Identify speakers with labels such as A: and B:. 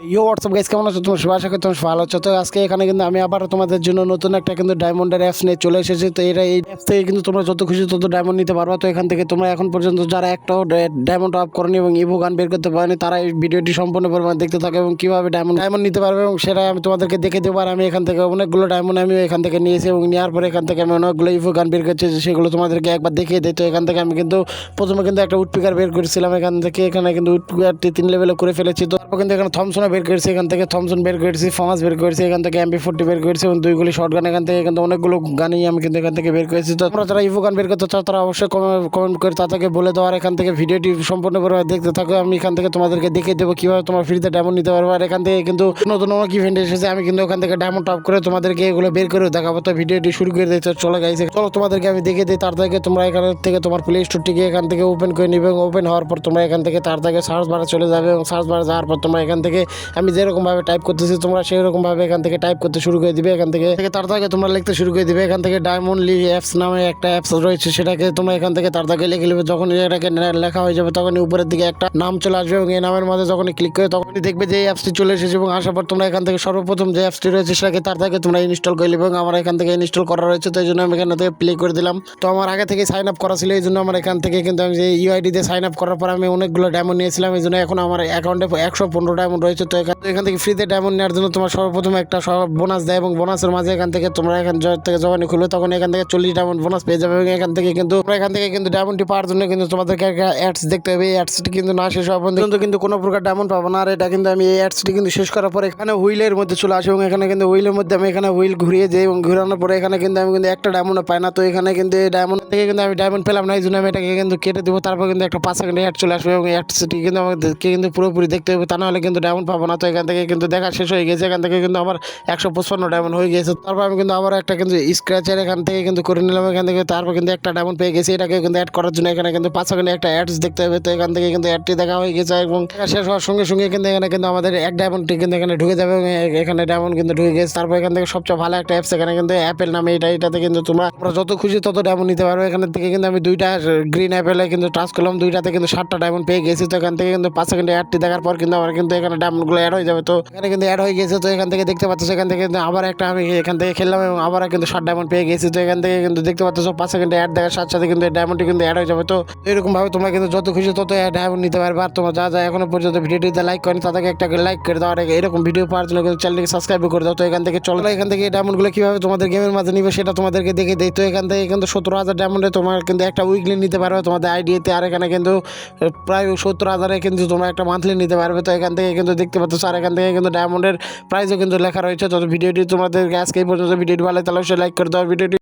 A: You WhatsApp guys কেমন আছো? তোমার সবাই? আশা করি তোমার ভালো আছো। তো আজকে এখানে কিন্তু আমি আবার তোমাদের জন্য নতুন একটা কিন্তু ডায়মন্ডের অ্যাপস নিয়ে চলে এসেছি। তো এটা এই অ্যাপস থেকে কিন্তু তোমরা যত খুশি তত ডায়মন্ড নিতে পারবা। তো এখান থেকে তোমরা এখন পর্যন্ত যারা একটাও ডায়মন্ড আপ করেনি এবং ইভো গান বের করতে পারেনি, তারা এই ভিডিওটি সম্পূর্ণ পরিমাণে দেখতে থাকে এবং কীভাবে ডায়মন্ড ডায়মন্ড নিতে পারবে এবং সেটা আমি তোমাদেরকে দেখে দেবো। আর আমি এখান থেকে অনেকগুলো ডায়মন্ড আমি এখান থেকে নিয়েছি এবং নেওয়ার পরে এখান থেকে আমি অনেকগুলো ইভো গান বের করছি, সেগুলো তোমাদেরকে একবার দেখিয়ে দিই। তো এখান থেকে আমি কিন্তু প্রথমে কিন্তু একটা উডপিকার বের করেছিলাম। এখান থেকে এখানে কিন্তু উডপিকারটি তিন লেভেলে করে ফেলেছি। তো তারপর কিন্তু এখানে থমসনে বের করেছি এখান থেকে থমসন বের করেছি ফামাস বের করেছি এখান থেকে এমপি ফোরটি বের করেছি এবং দুইগুলি শর্ট গান এখান থেকে কিন্তু অনেকগুলো গানই আমি কিন্তু এখান থেকে বের করেছি তো তোমরা যারা ইভো গান বের করতে চাও তারা অবশ্যই কমেন্ট করে তাদেরকে বলে দেওয়ার এখান থেকে ভিডিওটি সম্পূর্ণ করে দেখতে থাকো আমি এখান থেকে তোমাদেরকে দেখিয়ে দেবো কীভাবে তোমার ফ্রিতে ডায়মন্ড নিতে পারব আর এখান থেকে কিন্তু নতুন অনেক ইভেন্ট এসেছে আমি কিন্তু ওখান থেকে ডায়মন্ড টপ করে তোমাদেরকে এগুলো বের করে দেখাবো তো ভিডিওটি শুরু করে দিতে চলে গেছে চলো তোমাদেরকে আমি দেখিয়ে দিই তার থেকে তোমরা এখান থেকে তোমার প্লে স্টোরটিকে এখান থেকে ওপেন করে নিবে এবং ওপেন হওয়ার পর তোমরা এখান থেকে তার থেকে সার্চ বারে চলে যাবে এবং সার্চ বারে যাওয়ার পর তোমরা এখান থেকে আমি যেরকমভাবে টাইপ করতেছি, তোমরা সেই রকমভাবে এখান থেকে টাইপ করতে শুরু করে দিবে, এখান থেকে তার থেকে তোমরা লিখতে শুরু করে দিবে, এখান থেকে ডায়মন্ড লি অ্যাপস নামে একটা অ্যাপস রয়েছে, সেটাকে তোমরা এখান থেকে তার থেকে লিখে নেবে যখন এটাকে লেখা হয়ে যাবে, তখনই উপরের দিকে একটা নাম চলে আসবে এবং এই নামের মাঝে যখনই ক্লিক করে তখনই দেখবে যে এই অ্যাপসটি চলে এসেছে এবং আসার পর তোমরা এখান থেকে সর্বপ্রথম যে অ্যাপসটি রয়েছে, সেটাকে তার থেকে তোমরা ইনস্টল করে নেবে এবং আমার এখান থেকে ইনস্টল করা রয়েছে, তো এই জন্য আমি এখান থেকে প্লে করে দিলাম। তো আমার আগে থেকে সাইন আপ করা ছিল, এই জন্য আমার এখান থেকে কিন্তু আমি যে ইউআইডি দিয়ে সাইন আপ করার পর আমি অনেকগুলো ডায়মন্ড নিয়েছিলাম, এই জন্য এখন আমার অ্যাকাউন্টে একশো পনেরো ডায়মন্ড রয়েছে তো এখান থেকে ফ্রিতে ডায়মন্ড নেওয়ার জন্য তোমার সর্বপ্রথম একটা বোনাস দেয় এবং বোনাসের মাঝে এখান থেকে তোমরা এখান থেকে যখনই খুলবে, তখন এখান থেকে চল্লিশ ডায়মন্ড বোনাস পেয়ে যাবে এবং এখান থেকে কিন্তু তোমরা এখান থেকে কিন্তু ডায়মন্ডটি পাওয়ার জন্য কিন্তু তোমাদেরকে একটা অ্যাডস দেখতে হবে। এই অ্যাডসটি কিন্তু না শেষ হওয়া পর্যন্ত কিন্তু কোনো প্রকার ডায়মন্ড পাবো না। আর এটা কিন্তু আমি এই অ্যাডসটি কিন্তু শেষ করার পরে এখানে হুইলের মধ্যে চলে আসে এবং এখানে কিন্তু হুইলের মধ্যে আমি এখানে হুইল ঘুরিয়ে যাই এবং ঘুরানোর পরে এখানে কিন্তু আমি কিন্তু একটা ডায়মন্ড পাই না। তো এখানে কিন্তু এই ডায়মন্ড থেকে কিন্তু আমি ডায়মন্ড পেলাম না, এই জন্য আমি এটাকে কিন্তু কেটে দেবো। তারপর কিন্তু একটা পাঁচ সেকেন্ডে অ্যাড চলে আসবে এবং অ্যাডসটি কিন্তু আমাদেরকে কিন্তু পুরোপুরি দেখতে হবে। তা নাহলে কিন্তু ডায়মন্ড পাবো না তো এখান থেকে কিন্তু দেখা শেষ হয়ে গেছে। এখান থেকে কিন্তু আমার একশো পঁচপান্ন ডায়মন্ড হয়ে গেছে। তারপর আমি কিন্তু আবার একটা কিন্তু স্ক্র্যাচের এখান থেকে কিন্তু করে নিলাম। এখান থেকে তারপর কিন্তু একটা ডায়মন্ড পেয়ে গেছি। এটাকে কিন্তু অ্যাড করার জন্য এখানে কিন্তু পাঁচ সেকেন্ডে একটা অ্যাডস দেখতে হবে। তো এখান থেকে কিন্তু অ্যাডটি দেখা হয়ে গেছে এবং শেষ হওয়ার সঙ্গে সঙ্গে কিন্তু এখানে কিন্তু আমাদের এক ডায়মন্ডটি কিন্তু এখানে ঢুকে যাবে এবং এখানে ডায়মন্ড কিন্তু ঢুকে গেছে। তারপর এখান থেকে সবচেয়ে ভালো একটা অ্যাপস এখানে কিন্তু অ্যাপেল নামে এটা এটাতে কিন্তু তোমরা যত খুশি তত ডায়মন্ড নিতে পারবে এখান থেকে কিন্তু আমি দুইটা গ্রিন অ্যাপেলে কিন্তু টাচ করলাম। দুইটাতে কিন্তু সাতটা ডায়মন্ড পেয়ে গেছি। তো এখান থেকে কিন্তু পাঁচ সেকেন্ডে অ্যাডটি দেখার পর কিন্তু আমার কিন্তু এখানে ডায়মন্ডগুলো অ্যাড হয়ে যাবে। তো এখানে কিন্তু অ্যাড হয়ে গেছে, তো এখান থেকে দেখতে পাচ্ছ এখান থেকে কিন্তু আবার একটা আমি এখান থেকে খেললাম এবং আবার কিন্তু ষাট ডায়মন্ড পেয়ে গেছি। তো এখান থেকে কিন্তু দেখতে পাচ্ছ, পাঁচ সেকেন্ডে অ্যাড দেখার সাথে সাথে কিন্তু ডায়মন্ডটি কিন্তু অ্যাড হয়ে যাবে। তো এরকম ভাবে তোমরা কিন্তু যত খুশি তত ডায়মন্ড নিতে পারবে। আর তোমরা যা যা এখনও পর্যন্ত ভিডিওটিতে লাইক করেনি, তাদেরকে একটা লাইক করে দাও। আর এরকম ভিডিও পাওয়ার জন্য কিন্তু চ্যানেলকে সাবস্ক্রাইব করে দাও। তো এখান থেকে চলো এখান থেকে ডায়মন্ডগুলো কীভাবে তোমাদের গেমের মাঝে নিবে সেটা তোমাদেরকে দেখে দেই। তো এখান থেকে কিন্তু সত্তর হাজার ডায়মন্ডে তোমার কিন্তু একটা উইকলি নিতে পারবে তোমাদের আইডিয়াতে আর এখানে কিন্তু প্রায় সত্তর হাজারে কিন্তু তোমরা একটা মান্থলি নিতে পারবে। তো এখান থেকে কিন্তু দেখতে পাচ্ছ। আর এখান থেকে কিন্তু ডায়মন্ডের প্রাইসও কিন্তু লেখা রয়েছে। তো ভিডিওটি তোমাদের আজকে এই পর্যন্ত। ভিডিওটি ভালো তাহলে অবশ্যই লাইক করে দাও। ভিডিওটি